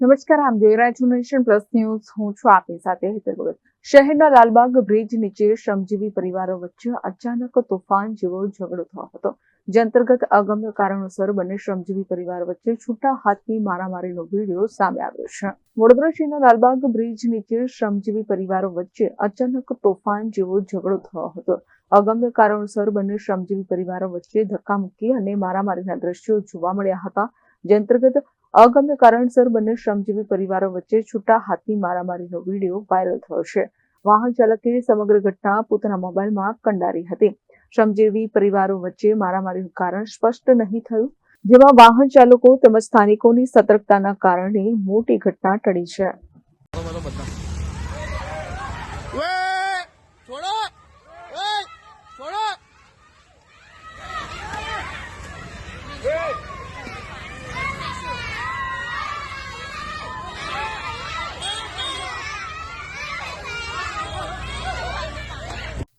નમસ્કાર, આમ જોઈ રહ્યા છું નેશન પ્લસ ન્યૂઝ. હું છું આપની સાથે હેતલ ભગત. શહેરના લાલબાગ બ્રિજ નીચે શ્રમજીવી પરિવારો વચ્ચે અચાનક તોફાન જેવો ઝઘડો થયો હતો. જે અંતર્ગત અગમ્ય કારણોસર બંને શ્રમજીવી પરિવાર વચ્ચે છૂટા હાથની મારામારીનો વીડિયો સામે આવ્યો છે. વડોદરા શહેરના લાલબાગ બ્રિજ નીચે શ્રમજીવી પરિવારો વચ્ચે અચાનક તોફાન જેવો ઝઘડો થયો હતો. અગમ્ય કારણોસર બંને શ્રમજીવી પરિવારો વચ્ચે ધક્કામુક્કી અને મારામારીના દ્રશ્યો જોવા મળ્યા હતા. જે અંતર્ગત અગમ્ય કારણસર બંને શ્રમજીવી પરિવારો વચ્ચે છૂટા હાથની મારામારીનો વીડિયો વાયરલ થયો છે. વાહન ચાલકે સમગ્ર ઘટના પોતાના મોબાઈલમાં કંડારી હતી. શ્રમજીવી પરિવારો વચ્ચે મારામારીનું કારણ સ્પષ્ટ નહીં થયું, જેમાં વાહન ચાલકો તેમજ સ્થાનિકોની સતર્કતાના કારણે મોટી ઘટના ટળી છે. બોલો